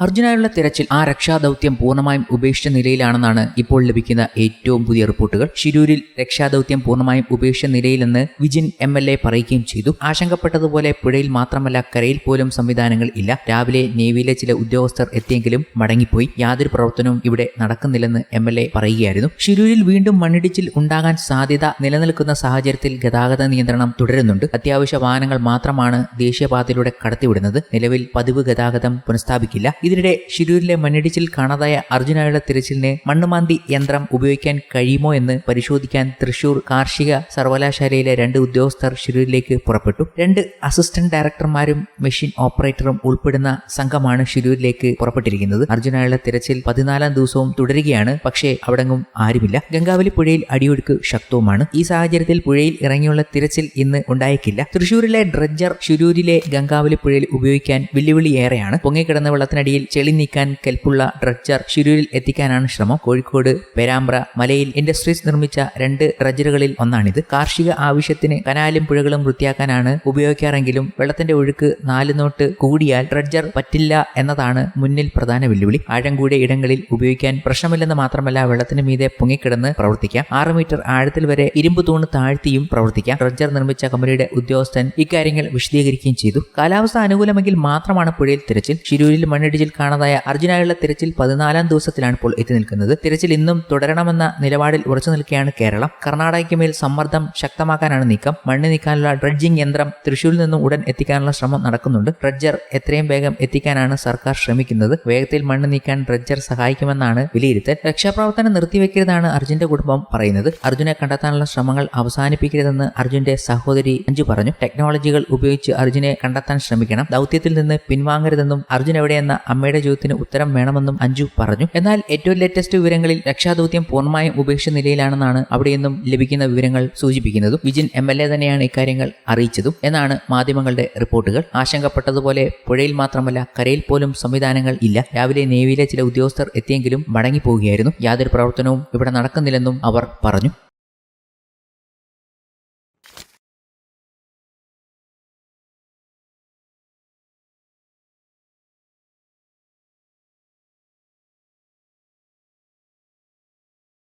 അർജുനായുള്ള തിരച്ചിൽ ആ രക്ഷാദൗത്യം പൂർണമായും ഉപേക്ഷിച്ച നിലയിലാണെന്നാണ് ഇപ്പോൾ ലഭിക്കുന്ന ഏറ്റവും പുതിയ റിപ്പോർട്ടുകൾ. ഷിരൂരിൽ രക്ഷാദൗത്യം പൂർണമായും ഉപേക്ഷിച്ച നിലയിലെന്ന് വിജിൻ എം എൽ എ പറയുകയും ചെയ്തു. ആശങ്കപ്പെട്ടതുപോലെ പുഴയിൽ മാത്രമല്ല കരയിൽ പോലും സംവിധാനങ്ങൾ ഇല്ല. രാവിലെ നേവിയിലെ ചില ഉദ്യോഗസ്ഥർ എത്തിയെങ്കിലും മടങ്ങിപ്പോയി. യാതൊരു പ്രവർത്തനവും ഇവിടെ നടക്കുന്നില്ലെന്ന് എം എൽ എ പറയുകയായിരുന്നു. ഷിരൂരിൽ വീണ്ടും മണ്ണിടിച്ചിൽ ഉണ്ടാകാൻ സാധ്യത നിലനിൽക്കുന്ന സാഹചര്യത്തിൽ ഗതാഗത നിയന്ത്രണം തുടരുന്നുണ്ട്. അത്യാവശ്യ വാഹനങ്ങൾ മാത്രമാണ് ദേശീയപാതയിലൂടെ കടത്തിവിടുന്നത്. നിലവിൽ പതിവ് ഗതാഗതം പുനഃസ്ഥാപിക്കില്ല. ഇതിനിടെ ഷിരൂരിലെ മണ്ണിടിച്ചിൽ കാണാതായ അർജുനായുള്ള തിരച്ചിലിന് മണ്ണുമാന്തി യന്ത്രം ഉപയോഗിക്കാൻ കഴിയുമോ എന്ന് പരിശോധിക്കാൻ തൃശൂർ കാർഷിക സർവകലാശാലയിലെ രണ്ട് ഉദ്യോഗസ്ഥർ ഷിരൂരിലേക്ക് പുറപ്പെട്ടു. രണ്ട് അസിസ്റ്റന്റ് ഡയറക്ടർമാരും മെഷീൻ ഓപ്പറേറ്ററും ഉൾപ്പെടുന്ന സംഘമാണ് ഷിരൂരിലേക്ക് പുറപ്പെട്ടിരിക്കുന്നത്. അർജുനായുള്ള തിരച്ചിൽ പതിനാലാം ദിവസവും തുടരുകയാണ്. പക്ഷേ അവിടെങ്ങും ആരുമില്ല. ഗംഗാവലി പുഴയിൽ അടിയൊഴുക്ക് ശക്തവുമാണ്. ഈ സാഹചര്യത്തിൽ പുഴയിൽ ഇറങ്ങിയുള്ള തിരച്ചിൽ ഇന്ന് ഉണ്ടായേക്കില്ല. തൃശൂരിലെ ഡ്രഡ്ജർ ഷിരൂരിലെ ഗംഗാവലി പുഴയിൽ ഉപയോഗിക്കാൻ വെല്ലുവിളി ഏറെയാണ് പൊങ്ങിക്കിടന്ന വെള്ളത്തിനടിയിൽ ചെളി നീക്കാൻ കെൽപ്പുള്ള ഡ്രഡ്ജർ ഷിരൂരിൽ എത്തിക്കാനാണ് ശ്രമം. കോഴിക്കോട് പേരാമ്പ്ര മലയിൽ ഇൻഡസ്ട്രീസ് നിർമ്മിച്ച രണ്ട് ഡ്രഡ്ജറുകളിൽ ഒന്നാണിത്. കാർഷിക ആവശ്യത്തിന് കനാലും പുഴകളും വൃത്തിയാക്കാനാണ് ഉപയോഗിക്കാറെങ്കിലും വെള്ളത്തിന്റെ ഒഴുക്ക് നാല് നോട്ട് കൂടിയാൽ ഡ്രഡ്ജർ പറ്റില്ല എന്നതാണ് മുന്നിൽ പ്രധാന വെല്ലുവിളി. ആഴം കൂടിയ ഇടങ്ങളിൽ ഉപയോഗിക്കാൻ പ്രശ്നമില്ലെന്ന് മാത്രമല്ല വെള്ളത്തിന് മീതെ പൊങ്ങിക്കിടന്ന് പ്രവർത്തിക്കാം. ആറ് മീറ്റർ ആഴത്തിൽ വരെ ഇരുമ്പ് തൂണ് താഴ്ത്തിയും പ്രവർത്തിക്കാം. ഡ്രഡ്ജർ നിർമ്മിച്ച കമ്പനിയുടെ ഉദ്യോഗസ്ഥൻ ഇക്കാര്യങ്ങൾ വിശദീകരിക്കുകയും ചെയ്തു. കാലാവസ്ഥ അനുകൂലമെങ്കിൽ മാത്രമാണ് പുഴയിൽ തിരച്ചിൽ. ശിരൂരിൽ മണ്ണിടിച്ചിൽ കാണാതായ അർജുനായുള്ള തിരച്ചിൽ പതിനാലാം ദിവസത്തിലാണ് ഇപ്പോൾ എത്തി നിൽക്കുന്നത്. തിരച്ചിൽ ഇന്നും തുടരണമെന്ന നിലപാടിൽ ഉറച്ചു നിൽക്കുകയാണ് കേരളം. കർണാടകയ്ക്ക് മേൽ സമ്മർദ്ദം ശക്തമാക്കാനാണ് നീക്കം. മണ്ണ് നീക്കാനുള്ള ഡ്രഡ്ജിംഗ് യന്ത്രം തൃശൂരിൽ നിന്നും ഉടൻ എത്തിക്കാനുള്ള ശ്രമം നടക്കുന്നുണ്ട്. ഡ്രഡ്ജർ എത്രയും വേഗം എത്തിക്കാനാണ് സർക്കാർ ശ്രമിക്കുന്നത്. വേഗത്തിൽ മണ്ണ് നീക്കാൻ ഡ്രഡ്ജർ സഹായിക്കുമെന്നാണ് വിലയിരുത്തൽ. രക്ഷാപ്രവർത്തനം നിർത്തിവെക്കരുതാണ് അർജുന്റെ കുടുംബം പറയുന്നത്. അർജുനെ കണ്ടെത്താനുള്ള ശ്രമങ്ങൾ അവസാനിപ്പിക്കരുതെന്ന് അർജുന്റെ സഹോദരി അഞ്ചു പറഞ്ഞു. ടെക്നോളജികൾ ഉപയോഗിച്ച് അർജുനെ കണ്ടെത്താൻ ശ്രമിക്കണം. ദൗത്യത്തിൽ നിന്ന് പിൻവാങ്ങരുതെന്നും അർജുൻ എവിടെയെന്ന അമ്മയുടെ ചോദ്യത്തിന് ഉത്തരം വേണമെന്നും അഞ്ജു പറഞ്ഞു. എന്നാൽ ഏറ്റവും ലേറ്റസ്റ്റ് വിവരങ്ങളിൽ രക്ഷാദൗത്യം പൂർണമായും ഉപേക്ഷിച്ച നിലയിലാണെന്നാണ് അവിടെ നിന്നും ലഭിക്കുന്ന വിവരങ്ങൾ സൂചിപ്പിക്കുന്നതും. വിജിൻ എം എൽ എ തന്നെയാണ് ഇക്കാര്യങ്ങൾ അറിയിച്ചതും. എന്നാണ് മാധ്യമങ്ങളുടെ റിപ്പോർട്ടുകൾ. ആശങ്കപ്പെട്ടതുപോലെ പുഴയിൽ മാത്രമല്ല കരയിൽ പോലും സംവിധാനങ്ങൾ ഇല്ല. രാവിലെ നേവിയിലെ ചില ഉദ്യോഗസ്ഥർ എത്തിയെങ്കിലും മടങ്ങിപ്പോവുകയായിരുന്നു. യാതൊരു പ്രവർത്തനവും ഇവിടെ നടക്കുന്നില്ലെന്നും അവർ പറഞ്ഞു.